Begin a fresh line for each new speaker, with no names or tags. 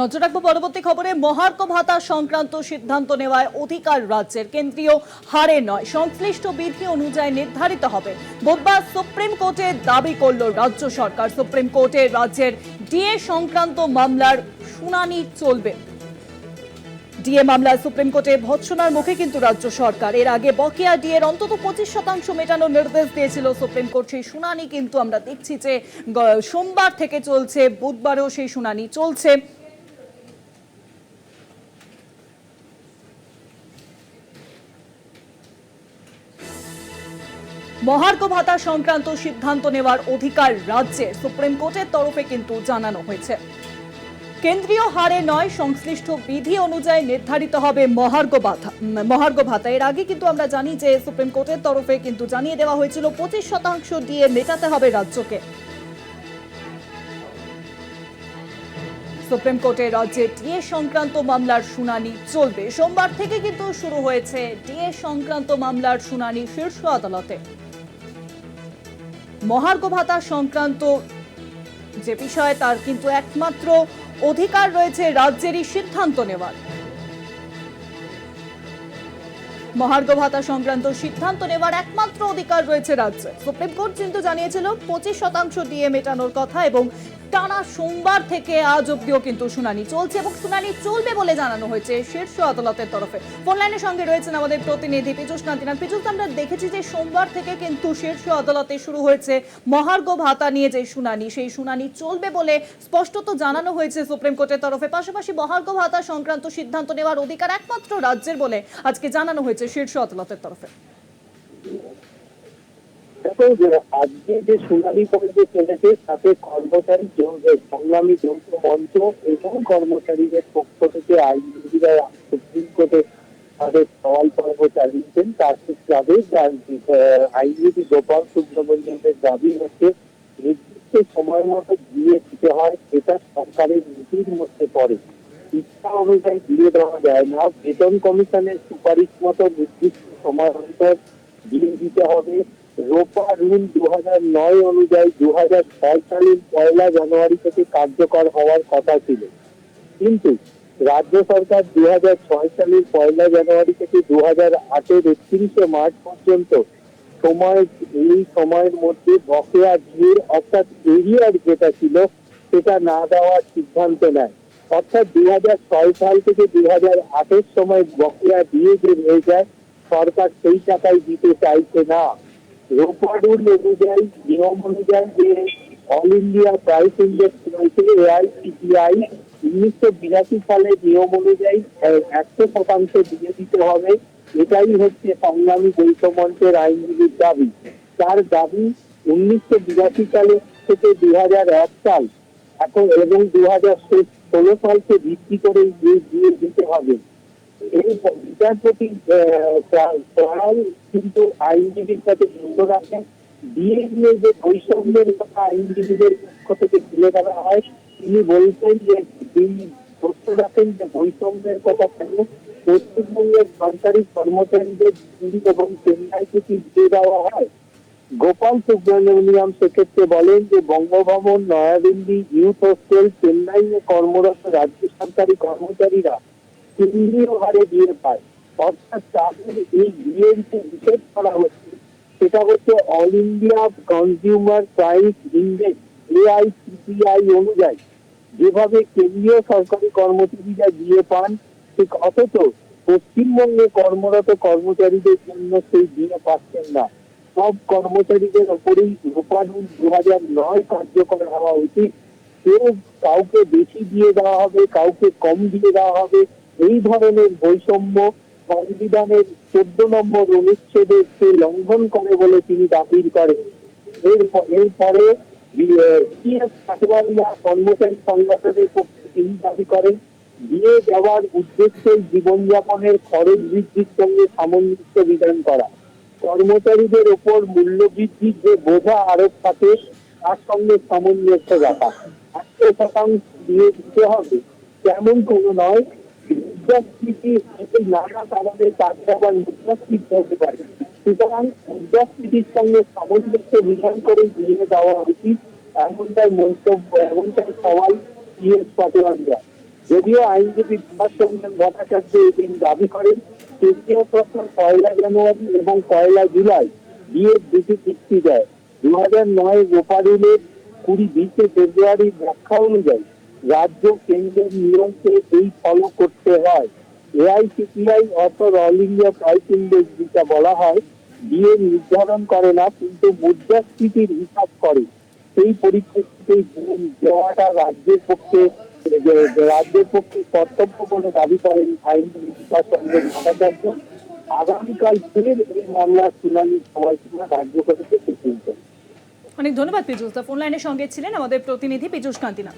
নজর রাখব পরবর্তী খবরে মহার্ঘ ভাতা সংক্রান্ত সিদ্ধান্ত নেওয়ায় অধিকার রাজ্যের কেন্দ্রীয় হারে নয়। সংশ্লিষ্ট বিধি অনুযায়ী নির্ধারিত হবে। বুধবার সুপ্রিম কোর্টে দাবি করল রাজ্য সরকার। সুপ্রিম কোর্টে রাজ্যের ডিএ সংক্রান্ত মামলার শুনানি চলবে। ডিএ মামলায় সুপ্রিম কোর্টে ভৎসনার মুখে কিন্তু রাজ্য সরকার। এর আগে বকেয়া ডিএর অন্তত পঁচিশ শতাংশ মেটানোর নির্দেশ দিয়েছিল সুপ্রিম কোর্ট। সেই শুনানি কিন্তু আমরা দেখছি যে সোমবার থেকে চলছে, বুধবারেও সেই শুনানি চলছে। মহার্ঘ ভাতা সংক্রান্ত সিদ্ধান্ত নেওয়ার অধিকার রাজ্যের সুপ্রিম কোর্টের তরফে কিন্তু জানানো হয়েছে। কেন্দ্রীয় হারে নয় সংশ্লিষ্ট বিধি অনুযায়ী নির্ধারিত হবে মহার্ঘ ভাতা মহার্ঘ ভাতা এর আগে কিন্তু আমরা জানি যে সুপ্রিম কোর্টের তরফে কিন্তু জানিয়ে দেওয়া হয়েছিল পঁচিশ শতাংশ দিয়ে মেটাতে হবে রাজ্যকে। সুপ্রিম কোর্টে রাজ্যে ডিএ সংক্রান্ত মামলার শুনানি চলবে। সোমবার থেকে কিন্তু শুরু হয়েছে ডিএ সংক্রান্ত মামলার শুনানি শীর্ষ আদালতে। মহার্ঘ ভাতা সংক্রান্ত যে বিষয়ে তার কিন্তু একমাত্র অধিকার রয়েছে রাজ্যেরই সিদ্ধান্ত নেওয়ার। মহার্ঘ ভাতা সংক্রান্ত সিদ্ধান্ত নেওয়ার একমাত্র অধিকার রয়েছে রাজ্যে। সুপ্রিম কোর্ট কিন্তু জানিয়েছিল, পঁচিশ শতাংশ দিয়ে মেটানোর কথা এবং টানা সোমবার থেকে আজ অব্দিও কিন্তু শুনানি চলছে এবং শুনানি চলবে বলে জানানো হয়েছে শীর্ষ আদালতের তরফে। ফোন লাইনের সঙ্গে রয়েছেন আমাদের প্রতিনিধি পীযুষ নান্তিনাথ পীযুষ আমরা দেখেছি যে সোমবার থেকে কিন্তু শীর্ষ আদালতে শুরু হয়েছে মহার্ঘ ভাতা নিয়ে যে শুনানি, সেই শুনানি চলবে বলে স্পষ্টত জানানো হয়েছে সুপ্রিম কোর্টের তরফে। পাশাপাশি মহার্ঘ ভাতা সংক্রান্ত সিদ্ধান্ত নেওয়ার অধিকার একমাত্র রাজ্যের বলে আজকে জানানো হয়েছে শীর্ষ আদালতের তরফে।
দেখো যে আজকে যে শুনানি পর্যন্ত চলেছে, তাতে কর্মচারী সংগ্রামী যৌথ মঞ্চ এবং কর্মচারীদের পক্ষ থেকে আইনজীবীরা সুপ্রিম কোর্টে তাদের সওয়াল পর্ব চালিয়েছেন। তার যাবে আইনজীবী গোপাল সুব্রমণিয়মের দাবি হচ্ছে, নির্দিষ্ট সময় মতো দিয়ে দিতে হয় এটা সরকারের নীতির মধ্যে পড়ে। ইচ্ছা অনুযায়ী দিয়ে দেওয়া যায় না। বেতন কমিশনের সুপারিশ মতো নির্দিষ্ট সময় অন্তর দিয়ে দিতে হবে। রোপা রুল দু নয় অনুযায়ী দু হাজার ছয় সালের পয়লা জানুয়ারি থেকে কার্যকর হওয়ার কথা ছিল। কিন্তু রাজ্য সরকার দু হাজার ছয় সালের পয়লা জানুয়ারি থেকে দু হাজার আটের একত্রিশে মার্চ পর্যন্ত সময়, এই সময়ের মধ্যে বকেয়া দিয়ে অর্থাৎ এরিয়ার যেটা ছিল, সেটা না দেওয়ার সিদ্ধান্ত নেয়। অর্থাৎ দুই হাজার ছয় সাল থেকে দুই হাজার আটের সময় বকেয়া দিয়ে যে রয়ে যায়, সরকার সেই টাকাই দিতে চাইছে না। রোপাডুল অনুযায়ী, নিয়ম অনুযায়ী যে অল ইন্ডিয়া প্রাইস ইন্ডেক্স রয়েছে এআইসিপিআই উনিশশো বিরাশি সালের নিয়ম অনুযায়ী একশো শতাংশ দিয়ে দিতে হবে। এটাই হচ্ছে সংগ্রামী যৌথ মঞ্চের আইনজীবীর দাবি। তার দাবি উনিশশো বিরাশি সালে থেকে দুই হাজার এক সাল, এখন এবং দু হাজার ষোলো সালকে ভিত্তি করে দিয়ে দিতে হবে। এই বিচারপতি কিন্তু আইনজীবীর কাছে যুক্ত রাখেন বিয়ে যে বৈষম্যের কথা আইনজীবীদের পক্ষ থেকে তুলে ধরা হয়, তিনি বলছেন যে তিনি প্রশ্ন রাখেন যে বৈষম্যের কথা কেন? পশ্চিমবঙ্গের সরকারি কর্মচারীদের দিল্লি এবং চেন্নাই থেকে দিয়ে দেওয়া হয়। গোপাল সুব্রমণিয়াম সেক্ষেত্রে বলেন যে বঙ্গভবন, নয়াদিল্লি, ইউথ হোস্টেল, চেন্নাইয়ে কর্মরত রাজ্য সরকারি কর্মচারীরা বিয়ে পায় অর্থাৎ তাদের এই বিয়ের যে করা হচ্ছে, সেটা হচ্ছে all India consumer price index AICPI অনুযায়ী। যেভাবে কেন্দ্রীয় সরকারি কর্মচারীরা বিয়ে পান, ঠিক অথচ পশ্চিমবঙ্গে কর্মরত কর্মচারীদের জন্য সেই বিয়ে পাচ্ছেন না। সব কর্মচারীদের ওপরেই রূপানুল দু হাজার নয় কার্যকর হওয়া উচিত। কেউ কাউকে বেশি দিয়ে দেওয়া হবে, কাউকে কম দিয়ে দেওয়া হবে এই ধরনের বৈষম্য সংবিধানের চোদ্দ নম্বর অনুচ্ছেদে সে লঙ্ঘন করে বলে তিনি দাবি করেন। এর এরপরে কর্মচারী সংগঠনের পক্ষে তিনি দাবি করেন বিয়ে দেওয়ার উদ্দেশ্যে জীবনযাপনের খরচ বৃদ্ধির সঙ্গে সামঞ্জস্য বিধান করা। কর্মচারীদের ওপর মূল্য বৃদ্ধির যে বোঝা আরোপ থাকে, তার সঙ্গে সামঞ্জস্য রাখা। একশো শতাংশ দিয়ে দিতে হবে। তেমন কোনো নয় মুদ্রাস্ফীতি মুদ্রাস্ফীতি হতে পারে। সুতরাং সঙ্গে করে উচিত মন্তব্য যদিও আইনজীবী ভট্টাচার্য এদিন দাবি করেন কেন্দ্রীয় সরকার পয়লা জানুয়ারি এবং পয়লা জুলাই বিয়ের দুটি চুক্তি দেয়। দু হাজার নয় গোপারুলের কুড়ি বিশে ফেব্রুয়ারি ব্যাখ্যা অনুযায়ী রাজ্য কেন্দ্রের নিয়মকে এই ফলো করতে হয়। এআইসিপিআই অর্থাৎ অল ইন্ডিয়া প্রাইস ইন্ডেক্স যেটা বলা হয় বিয়ে নির্ধারণ করে না, কিন্তু মুদ্রাস্ফীতির হিসাব করে। সেই পরিপ্রেক্ষিতে দেওয়াটা রাজ্যের পক্ষে রাজ্যের পক্ষে কর্তব্য বলে দাবি করেন বিকাশ চন্দ্র ভট্টাচার্য আগামীকাল ফের এই মামলার শুনানি সময়সীমা ধার্য করেছে সুপ্রিম কোর্ট
অনেক ধন্যবাদ, পীযুষ দা। ফোন লাইনের সঙ্গে ছিলেন আমাদের প্রতিনিধি পীযুষ কান্তিনা